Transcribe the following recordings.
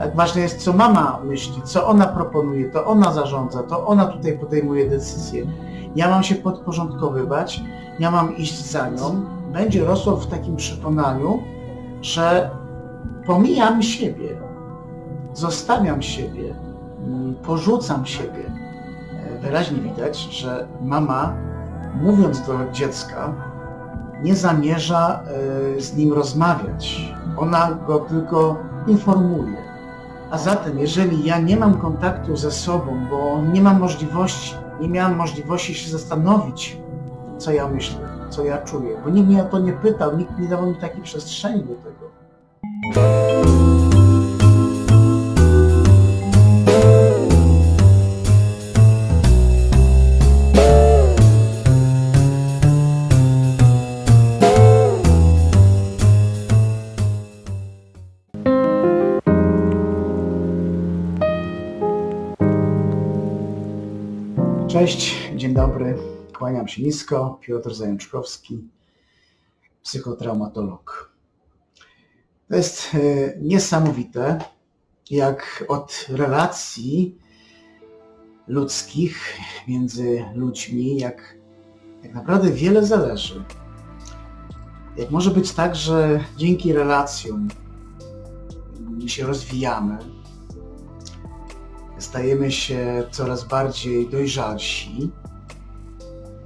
Tak ważne jest, co mama myśli, co ona proponuje, to ona zarządza, to ona tutaj podejmuje decyzje. Ja mam się podporządkowywać, ja mam iść za nią. Będzie rosło w takim przekonaniu, że pomijam siebie, zostawiam siebie, mm, porzucam siebie. E, Wyraźnie widać, że mama, mówiąc do dziecka, nie zamierza e, z nim rozmawiać. Ona go tylko informuje. A zatem, jeżeli ja nie mam kontaktu ze sobą, bo nie mam możliwości, nie miałam możliwości się zastanowić, co ja myślę, co ja czuję, bo nikt mnie o to nie pytał, nikt nie dał mi takiej przestrzeni do tego. Cześć, dzień dobry, kłaniam się nisko, Piotr Zajączkowski, psychotraumatolog. To jest e, niesamowite, jak od relacji ludzkich między ludźmi, jak, jak naprawdę wiele zależy. Jak może być tak, że dzięki relacjom się rozwijamy, stajemy się coraz bardziej dojrzalsi,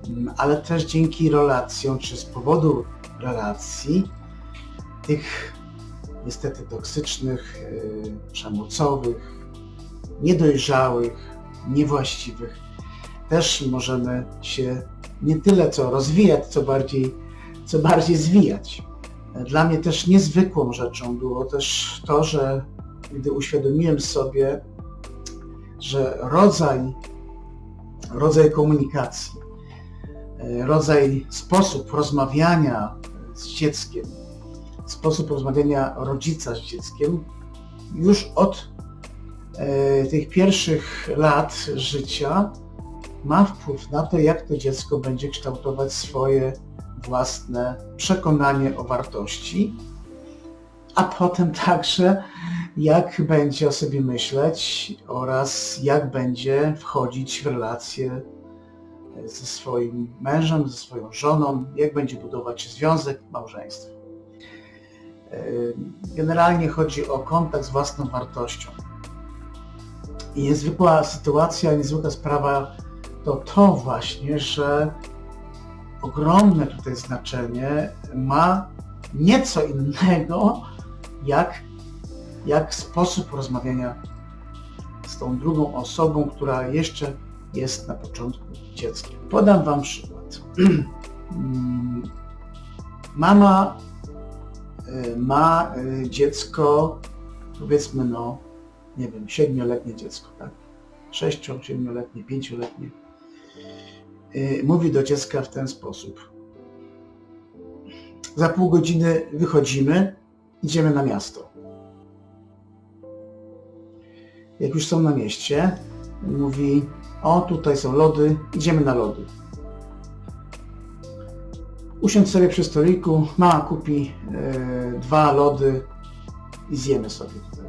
mm, ale też dzięki relacjom, czy z powodu relacji, tych niestety toksycznych, yy, przemocowych, niedojrzałych, niewłaściwych, też możemy się nie tyle co rozwijać, co bardziej, co bardziej zwijać. Dla mnie też niezwykłą rzeczą było też to, że gdy uświadomiłem sobie, że rodzaj, rodzaj komunikacji, e, rodzaj, sposób rozmawiania z dzieckiem, sposób rozmawiania rodzica z dzieckiem już od e, tych pierwszych lat życia ma wpływ na to, jak to dziecko będzie kształtować swoje własne przekonanie o wartości, a potem także jak będzie o sobie myśleć oraz jak będzie wchodzić w relacje ze swoim mężem, ze swoją żoną, jak będzie budować związek, małżeństwo. Generalnie chodzi o kontakt z własną wartością. I niezwykła sytuacja, niezwykła sprawa to to właśnie, że ogromne tutaj znaczenie ma nieco innego, jak jak sposób rozmawiania z tą drugą osobą, która jeszcze jest na początku dzieckiem. Podam Wam przykład. Mama y, ma y, dziecko, powiedzmy no, nie wiem, siedmioletnie dziecko, tak? Sześcio, siedmioletnie, pięcioletnie. Y, mówi do dziecka w ten sposób. Za pół godziny wychodzimy, idziemy na miasto. Jak już są na mieście, mówi, o tutaj są lody, idziemy na lody. Usiądź sobie przy stoliku, mama kupi e, dwa lody i zjemy sobie tutaj.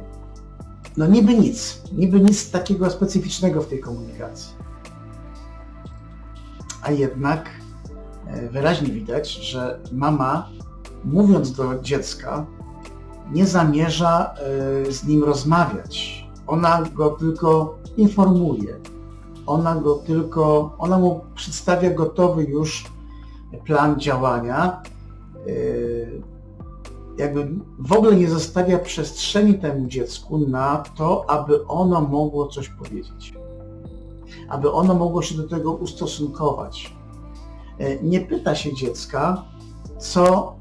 No niby nic, niby nic takiego specyficznego w tej komunikacji. A jednak e, wyraźnie widać, że mama mówiąc do dziecka nie zamierza e, z nim rozmawiać, ona go tylko informuje. Ona go tylko, ona mu przedstawia gotowy już plan działania. Yy, jakby w ogóle nie zostawia przestrzeni temu dziecku na to, aby ono mogło coś powiedzieć. Aby ono mogło się do tego ustosunkować. Yy, nie pyta się dziecka, co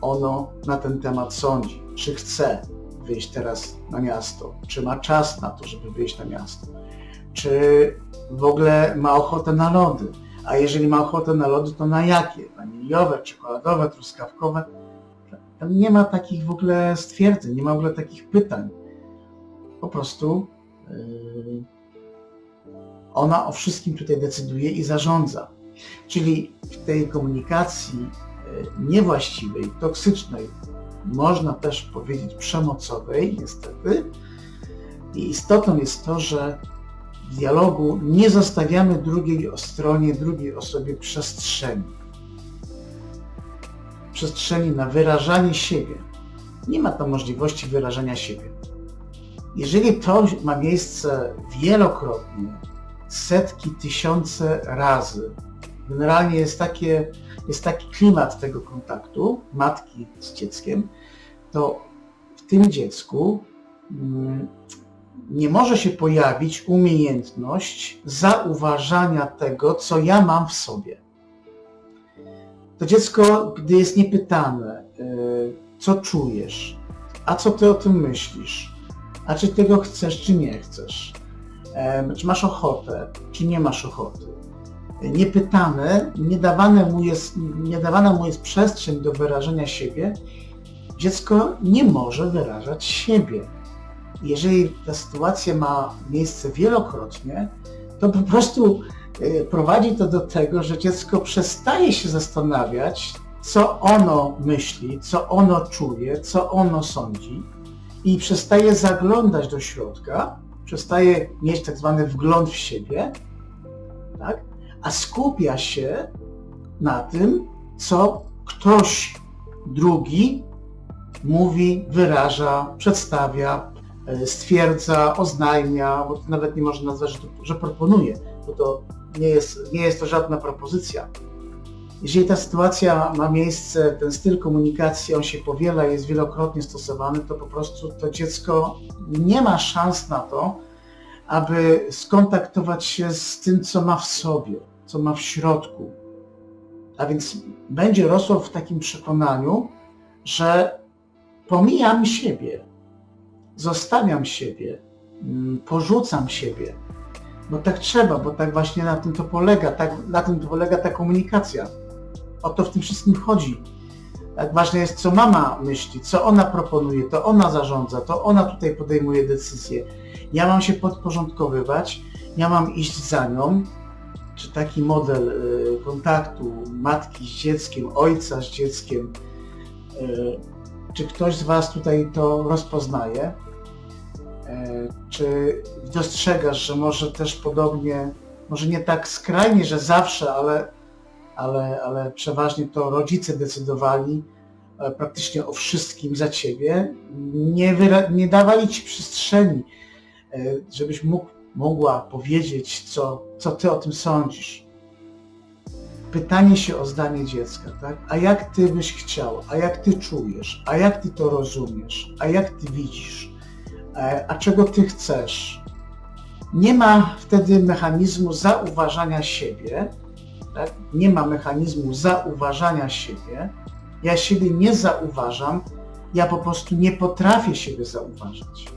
ono na ten temat sądzi, czy chce, wyjść teraz na miasto, czy ma czas na to, żeby wyjść na miasto, czy w ogóle ma ochotę na lody, a jeżeli ma ochotę na lody, to na jakie? Waniliowe, czekoladowe, truskawkowe? Tam nie ma takich w ogóle stwierdzeń, nie ma w ogóle takich pytań. Po prostu yy, ona o wszystkim tutaj decyduje i zarządza. Czyli w tej komunikacji yy, niewłaściwej, toksycznej, można też powiedzieć przemocowej, niestety, I istotą jest to, że w dialogu nie zostawiamy drugiej stronie, drugiej osobie przestrzeni. Przestrzeni na wyrażanie siebie. Nie ma tam możliwości wyrażania siebie. Jeżeli to ma miejsce wielokrotnie, setki, tysiące razy, generalnie jest, takie, jest taki klimat tego kontaktu matki z dzieckiem, to w tym dziecku mm, nie może się pojawić umiejętność zauważania tego, co ja mam w sobie. To dziecko, gdy jest niepytane, y, co czujesz, a co ty o tym myślisz, a czy tego chcesz, czy nie chcesz, czy masz ochotę, czy nie masz ochoty. Niepytane, nie, dawane mu jest, nie dawana mu jest przestrzeń do wyrażenia siebie, dziecko nie może wyrażać siebie jeżeli ta sytuacja ma miejsce wielokrotnie, to po prostu e, prowadzi to do tego, że dziecko przestaje się zastanawiać, co ono myśli, co ono czuje, co ono sądzi i przestaje zaglądać do środka, przestaje mieć tak zwany wgląd w siebie? A skupia się na tym, co ktoś drugi mówi, wyraża, przedstawia, E, stwierdza, oznajmia, bo to nawet nie można nazwać, że, to, że proponuje, bo to nie jest, nie jest to żadna propozycja. Jeżeli ta sytuacja ma miejsce, ten styl komunikacji, on się powiela, jest wielokrotnie stosowany, to po prostu to dziecko nie ma szans na to, aby skontaktować się z tym, co ma w sobie, co ma w środku. A więc będzie rosło w takim przekonaniu, że pomijam siebie, zostawiam siebie, mm, porzucam siebie, bo tak trzeba, bo tak właśnie na tym to polega, tak, na tym to polega ta komunikacja. O to w tym wszystkim chodzi. Tak ważne jest, co mama myśli, co ona proponuje, to ona zarządza, to ona tutaj podejmuje decyzje. Ja mam się podporządkowywać, ja mam iść za nią, czy taki model y, kontaktu matki z dzieckiem, ojca z dzieckiem, y, czy ktoś z Was tutaj to rozpoznaje? E, czy dostrzegasz, że może też podobnie, może nie tak skrajnie, że zawsze, ale, ale, ale przeważnie to rodzice decydowali e, praktycznie o wszystkim za ciebie, nie, nie dawali ci przestrzeni, e, żebyś mógł, mogła powiedzieć, co, co ty o tym sądzisz. Pytanie się o zdanie dziecka, tak? A jak ty byś chciał? A jak ty czujesz? A jak ty to rozumiesz? A jak ty widzisz? E, a czego ty chcesz. Nie ma wtedy mechanizmu zauważania siebie, tak? nie ma mechanizmu zauważania siebie. Ja siebie nie zauważam, ja po prostu nie potrafię siebie zauważać.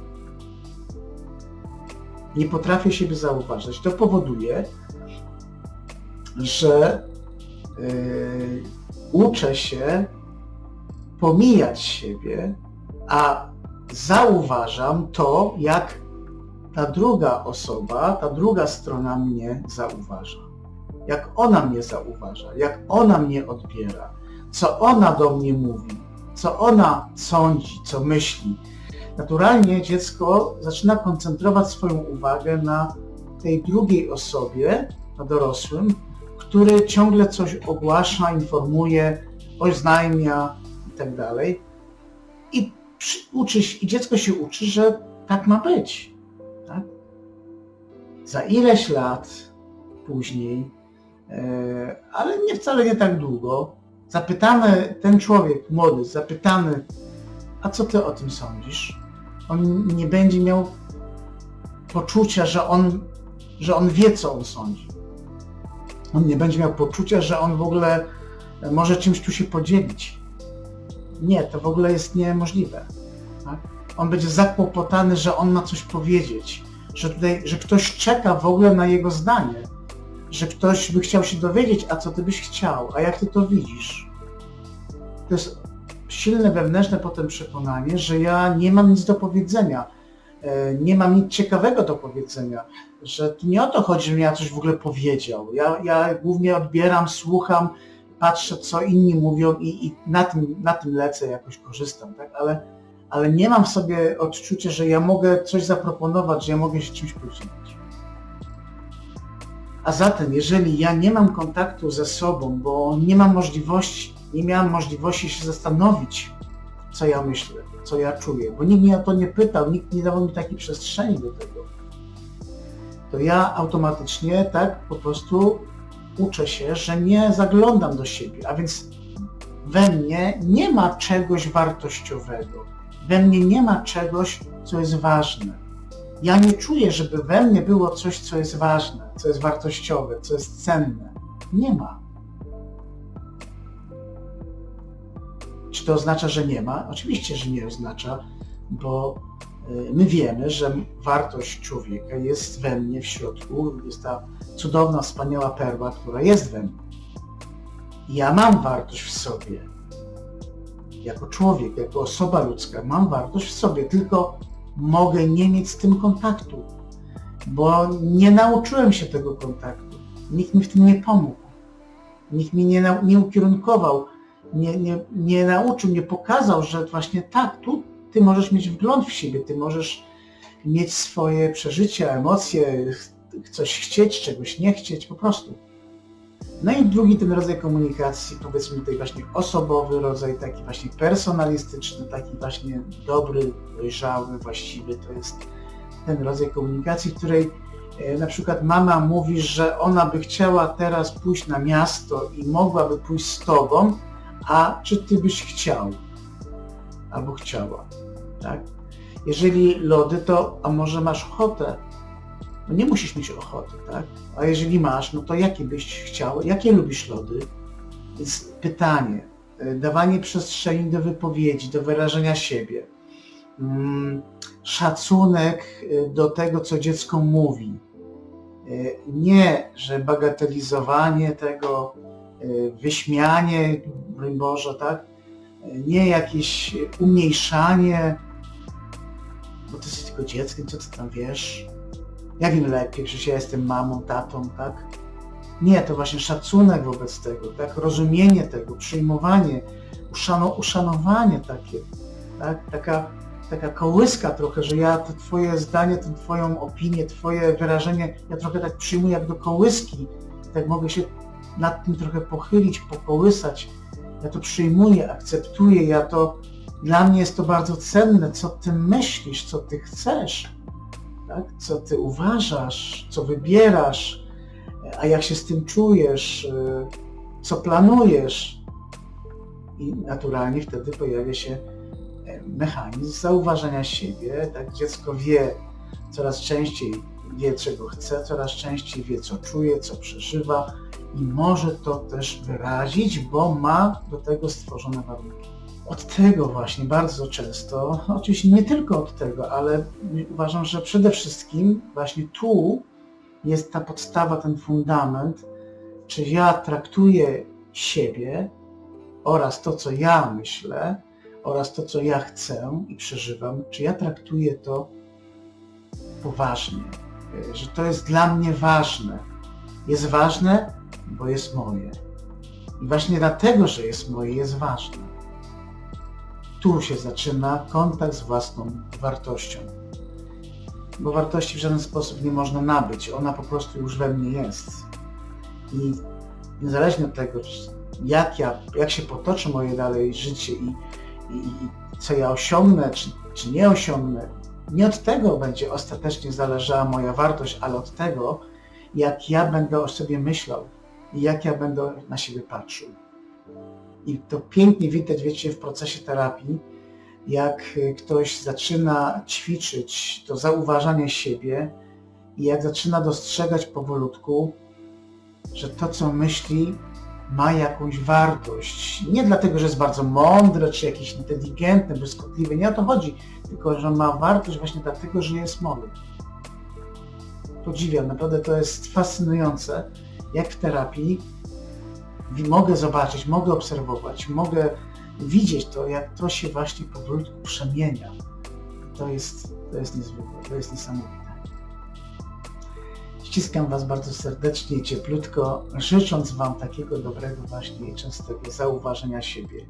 Nie potrafię siebie zauważać. To powoduje, że yy, uczę się pomijać siebie, a zauważam to, jak ta druga osoba, ta druga strona mnie zauważa. Jak ona mnie zauważa, jak ona mnie odbiera, co ona do mnie mówi, co ona sądzi, co myśli. Naturalnie dziecko zaczyna koncentrować swoją uwagę na tej drugiej osobie, na dorosłym, który ciągle coś ogłasza, informuje, oznajmia itd. I uczy się, i dziecko się uczy, że tak ma być. Tak? Za ileś lat później, e, ale nie wcale nie tak długo, zapytany ten człowiek młody, zapytany, a co ty o tym sądzisz? On nie będzie miał poczucia, że on, że on wie, co on sądzi. On nie będzie miał poczucia, że on w ogóle może czymś tu się podzielić. Nie, to w ogóle jest niemożliwe. Tak? On będzie zakłopotany, że on ma coś powiedzieć, że, tutaj, że ktoś czeka w ogóle na jego zdanie, że ktoś by chciał się dowiedzieć, a co ty byś chciał, a jak ty to widzisz. To jest silne wewnętrzne potem przekonanie, że ja nie mam nic do powiedzenia, e, nie mam nic ciekawego do powiedzenia, że nie o to chodzi, żebym ja coś w ogóle powiedział. Ja, ja głównie odbieram, słucham, patrzę, co inni mówią i, i na, tym, na tym lecę, jakoś korzystam, tak? Ale, ale nie mam w sobie odczucia, że ja mogę coś zaproponować, że ja mogę się czymś podzielić. A zatem, jeżeli ja nie mam kontaktu ze sobą, bo nie mam możliwości, nie miałem możliwości się zastanowić, co ja myślę, co ja czuję, bo nikt mnie o to nie pytał, nikt nie dawał mi takiej przestrzeni do tego, to ja automatycznie tak po prostu uczę się, że nie zaglądam do siebie, a więc we mnie nie ma czegoś wartościowego, we mnie nie ma czegoś, co jest ważne. Ja nie czuję, żeby we mnie było coś, co jest ważne, co jest wartościowe, co jest cenne. Nie ma. To oznacza, że nie ma? Oczywiście, że nie oznacza, bo y, my wiemy, że wartość człowieka jest we mnie w środku, jest ta cudowna, wspaniała perła, która jest we mnie. Ja mam wartość w sobie. Jako człowiek, jako osoba ludzka mam wartość w sobie, tylko mogę nie mieć z tym kontaktu, bo nie nauczyłem się tego kontaktu. Nikt mi w tym nie pomógł. Nikt mi nie, nie ukierunkował, nie, nie, nie nauczył, nie pokazał, że właśnie tak, tu ty możesz mieć wgląd w siebie, ty możesz mieć swoje przeżycia, emocje, coś chcieć, czegoś nie chcieć, po prostu. No i drugi ten rodzaj komunikacji, powiedzmy tutaj właśnie osobowy rodzaj, taki właśnie personalistyczny, taki właśnie dobry, dojrzały, właściwy, to jest ten rodzaj komunikacji, w której e, na przykład mama mówi, że ona by chciała teraz pójść na miasto i mogłaby pójść z tobą, a czy ty byś chciał? Albo chciała, tak? Jeżeli lody, to a może masz ochotę no nie musisz mieć ochoty, tak? A jeżeli masz, no to jakie byś chciał, jakie lubisz lody? Więc pytanie, e, dawanie przestrzeni do wypowiedzi, do wyrażenia siebie, mm, szacunek e, do tego, co dziecko mówi. E, nie, że bagatelizowanie tego, wyśmianie, broń Boże, tak? Nie jakieś umniejszanie, bo ty jesteś tylko dzieckiem, co ty tam wiesz, ja wiem lepiej, że ja jestem mamą, tatą, tak? Nie, to właśnie szacunek wobec tego, tak? Rozumienie tego, przyjmowanie, uszano, uszanowanie takie, tak? Taka, taka kołyska trochę, że ja to twoje zdanie, tę twoją opinię, twoje wyrażenie, ja trochę tak przyjmuję jak do kołyski, tak mogę się nad tym trochę pochylić, pokołysać. Ja to przyjmuję, akceptuję, ja to, dla mnie jest to bardzo cenne, co ty myślisz, co ty chcesz tak? co ty uważasz, co wybierasz, a jak się z tym czujesz, co planujesz. I naturalnie wtedy pojawia się e, mechanizm zauważenia siebie. Tak? Dziecko wie coraz częściej, wie czego chce, coraz częściej wie co czuje, co przeżywa i może to też wyrazić, bo ma do tego stworzone warunki od tego właśnie bardzo często, oczywiście nie tylko od tego, ale uważam, że przede wszystkim właśnie tu jest ta podstawa, ten fundament, czy ja traktuję siebie oraz to, co ja myślę, oraz to, co ja chcę i przeżywam, czy ja traktuję to poważnie, że to jest dla mnie ważne. Jest ważne, bo jest moje. I właśnie dlatego, że jest moje, jest ważne. Tu się zaczyna kontakt z własną wartością. Bo wartości w żaden sposób nie można nabyć, ona po prostu już we mnie jest. I niezależnie od tego, jak, ja, jak się potoczy moje dalej życie i, i, i co ja osiągnę, czy, czy nie osiągnę, nie od tego będzie ostatecznie zależała moja wartość, ale od tego, jak ja będę o sobie myślał i jak ja będę na siebie patrzył. I to pięknie widać, wiecie, w procesie terapii, jak ktoś zaczyna ćwiczyć to zauważanie siebie i jak zaczyna dostrzegać powolutku, że to, co myśli, ma jakąś wartość. Nie dlatego, że jest bardzo mądre, czy jakieś inteligentne, błyskotliwe, nie o to chodzi, tylko że ma wartość właśnie dlatego, że jest młody. Podziwiam, naprawdę to jest fascynujące, jak w terapii mogę zobaczyć, mogę obserwować, mogę widzieć to, jak to się właśnie powolutku przemienia. To jest, to jest niezwykłe, to jest niesamowite. Ściskam Was bardzo serdecznie i cieplutko, życząc Wam takiego dobrego właśnie i częstego zauważenia siebie